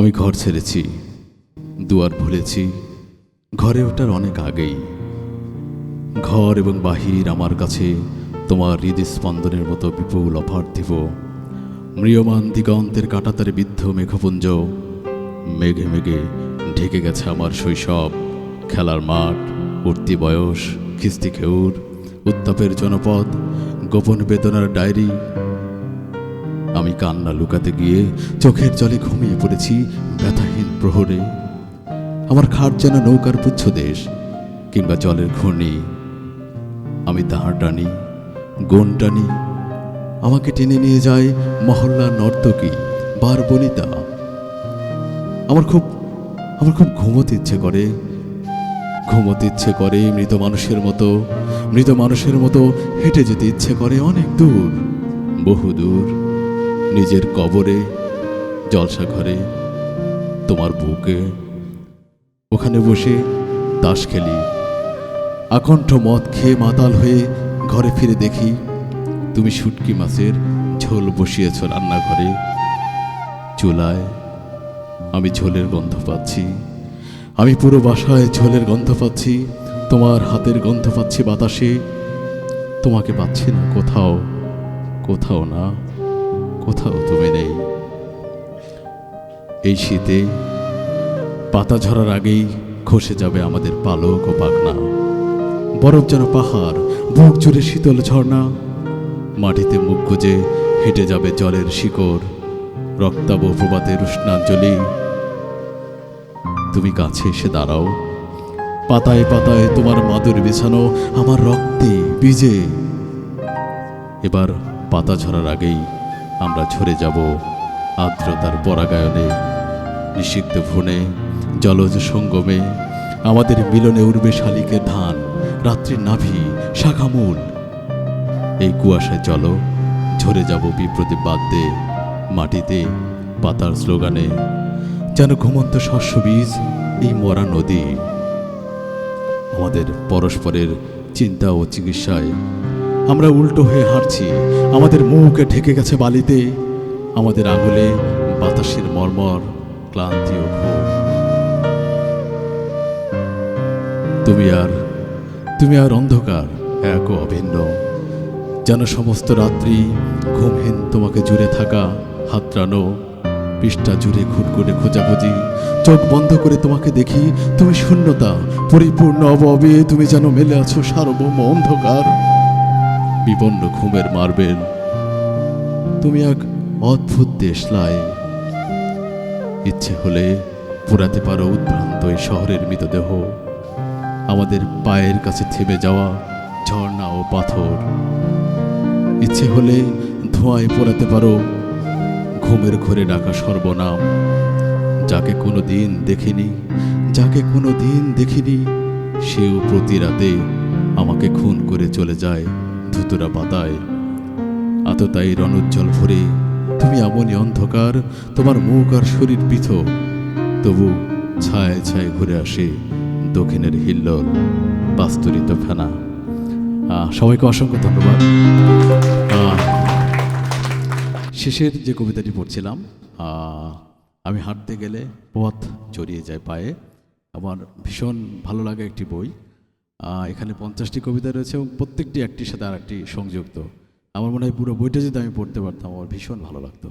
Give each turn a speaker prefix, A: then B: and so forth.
A: আমি ঘর ছেড়েছি, দুয়ার ভুলেছি, ঘরে ওঠার অনেক আগেই। ঘর এবং বাহির আমার কাছে তোমার হৃদস্পন্দনের মতো বিপুল অফার দিব ম্রিয়মান দিগন্তের কাটাতারে বিদ্ধ মেঘপুঞ্জ, মেঘে মেঘে ঢেকে গেছে আমার শৈশব, খেলার মাঠ, উঠতি বয়স, খিস্তি খেউর, উত্তাপের জনপদ, গোপন বেদনার ডায়েরি আমি কান্না লুকাতে গিয়ে চোখের জলে ঘুমিয়ে পড়েছি ব্যথাহীন প্রহরে। আমার খাট যেন নৌকার পুচ্ছ দেশ কিংবা জলের ঘূর্ণি। আমি দাঁড় টানি, গুণ টানি। আমাকে টেনে নিয়ে যায় মহল্লা নর্তকী বার বনিতা আমার খুব আমার খুব ঘুমোতে ইচ্ছে করে। ঘুমোতে ইচ্ছে করে মৃত মানুষের মতো, মৃত মানুষের মতো হেঁটে যেতে ইচ্ছে করে অনেক দূর বহু দূর নিজের কবরে জলসা ঘরে তোমার বুকে। ওখানে বসে তাস খেলি। আকণ্ঠ মদ খেয়ে মাতাল হয়ে ঘরে ফিরে দেখি, তুমি শুটকি মাছের ঝোল বসিয়েছ রান্নাঘরে। চুলায় আমি ঝোলের গন্ধ পাচ্ছি। আমি পুরো বাসায় ঝোলের গন্ধ পাচ্ছি, তোমার হাতের গন্ধ পাচ্ছি বাতাসে। তোমাকে পাচ্ছি না কোথাও কোথাও না। কোথাও তুমি নেই। এই শীতে পাতা ঝরার আগেই খসে যাবে আমাদের পালক ও পাখনা। বরফ যেন পাহাড়, বুক জুড়ে শীতল ঝর্ণা। মাটিতে মুখ গুজে হেঁটে যাবে জলের শিকড় রক্তাব প্রবাতের উষ্ণাঞ্জলি। তুমি কাছে এসে দাঁড়াও। পাতায় পাতায় তোমার মাদুর বিছানো আমার রক্তে বীজে এবার পাতা ঝরার আগেই আমরা ঝরে যাব আর্দ্রতার পরাগায়নে। নিষিক্ত ভ্রূণে, জলজ সঙ্গমে, আমাদের মিলনে উড়বে শালিকের ধান রাত্রির নাভি, শাখামূল। এই কুয়াশায় চলো, ঝরে যাব বিপ্রদীপ বাদ্যে, মাটিতে, পাতার স্লোগানে। যেন ঘুমন্ত শস্য বীজ এই মরা নদী। আমাদের পরস্পরের চিন্তা ও চিকিৎসায় আমরা উল্টো হয়ে হাঁটছি। আমাদের মুখে ঢেকে গেছে বালিতে। আমাদের আঙুলে বাতাসের মর্মর ক্লান্তি ও তুমি আর তুমি আর অন্ধকার, এক অভিন্ন। যেন সমস্ত রাত্রি ঘুমহীন তোমাকে জুড়ে থাকা হাতড়ানো পৃষ্ঠা জুড়ে খুটকুটে খোঁজাখুঁজি। চোখ বন্ধ করে তোমাকে দেখি, তুমি শূন্যতা, পরিপূর্ণ অববে তুমি যেন মেলে আছো সার্বভৌম অন্ধকার। বিপন্ন ঘুমের মার্বেল তুমি এক অদ্ভুত দেশ দেশলাই। ইচ্ছে হলে পোড়াতে পারো উদ্ভ্রান্ত এই শহরের মৃতদেহ। আমাদের পায়ের কাছে থেমে যাওয়া ঝর্ণা ও পাথর। ইচ্ছে হলে ধোঁয়ায় পোড়াতে পারো ঘুমের ঘরে ডাকা সর্বনাম। যাকে কোনো দিন দেখিনি, যাকে কোনো দিন দেখিনি, সেও প্রতি রাতে আমাকে খুন করে চলে যায়। ধুতুরা পাতায়। আততাই রণোজ্জ্বল ভরে তুমি এমনই অন্ধকার, তোমার মুখ আর শরীর পৃথক। তবু ছায় ছায় ঘুরে আসে দক্ষিণের হিল্লোল বাস্তুরিত ফেনা। সবাইকে অসংখ্য ধন্যবাদ। শেষের যে কবিতাটি পড়ছিলাম আমি হাঁটতে গেলে পথ জড়িয়ে যায় পায়ে। আমার ভীষণ ভালো লাগা একটি বই। এখানে পঞ্চাশটি কবিতা রয়েছে এবং প্রত্যেকটি একটির সাথে আর একটি সংযুক্ত। আমার মনে হয় পুরো বইটা যদি আমি পড়তে পারতাম, আমার ভীষণ ভালো লাগতো।